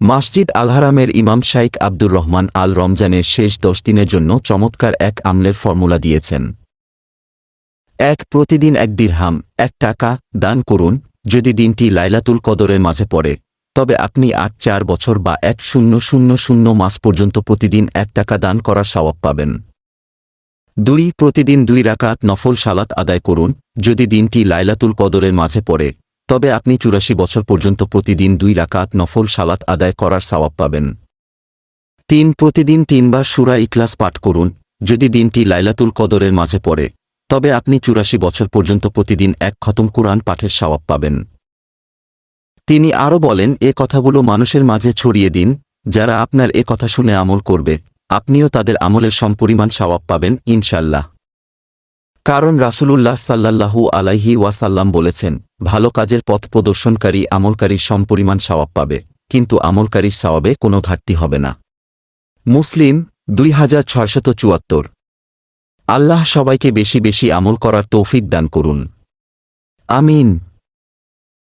মসজিদ আলহারামের ইমাম শাইক আব্দুর রহমান আল রমজানের শেষ দশ দিনের জন্য চমৎকার এক আমলের ফর্মুলা দিয়েছেন। এক, প্রতিদিন এক দিরহাম, এক টাকা দান করুন, যদি দিনটি লাইলাতুল কদরের মাঝে পড়ে। তবে আপনি আট চার বছর বা এক শূন্য শূন্য শূন্য মাস পর্যন্ত প্রতিদিন এক টাকা দান করার সওয়াব পাবেন। দুই, প্রতিদিন দুই রাকাত নফল সালাত আদায় করুন, যদি দিনটি লাইলাতুল কদরের মাঝে পড়ে। তবে আপনি চুরাশি বছর পর্যন্ত প্রতিদিন দুই রাকাত নফল সালাত আদায় করার সওয়াব পাবেন। তিন, প্রতিদিন তিনবার সুরা ইকলাস পাঠ করুন, যদি দিনটি লাইলাতুল কদরের মাঝে পড়ে, তবে আপনি চুরাশি বছর পর্যন্ত প্রতিদিন এক খতম কুরআন পাঠের সওয়াব পাবেন। তিনি আরও বলেন, এ কথাগুলো মানুষের মাঝে ছড়িয়ে দিন, যারা আপনার এ কথা শুনে আমল করবে, আপনিও তাদের আমলের সমপরিমাণ সওয়াব পাবেন ইনশাল্লাহ কারণ রাসূলুল্লাহ সাল্লাহু আলাইহি ওয়াসাল্লাম বলেছেন, ভালো কাজের পথ প্রদর্শনকারী আমলকারী সমপরিমাণ সওয়াব পাবে, কিন্তু আমলকারীর সওয়াবে কোনো ঘাটতি হবে না। মুসলিম, দুই হাজার ছয়শত চুয়াত্তর। আল্লাহ সবাইকে বেশি বেশি আমল করার তৌফিক দান করুন। আমিন।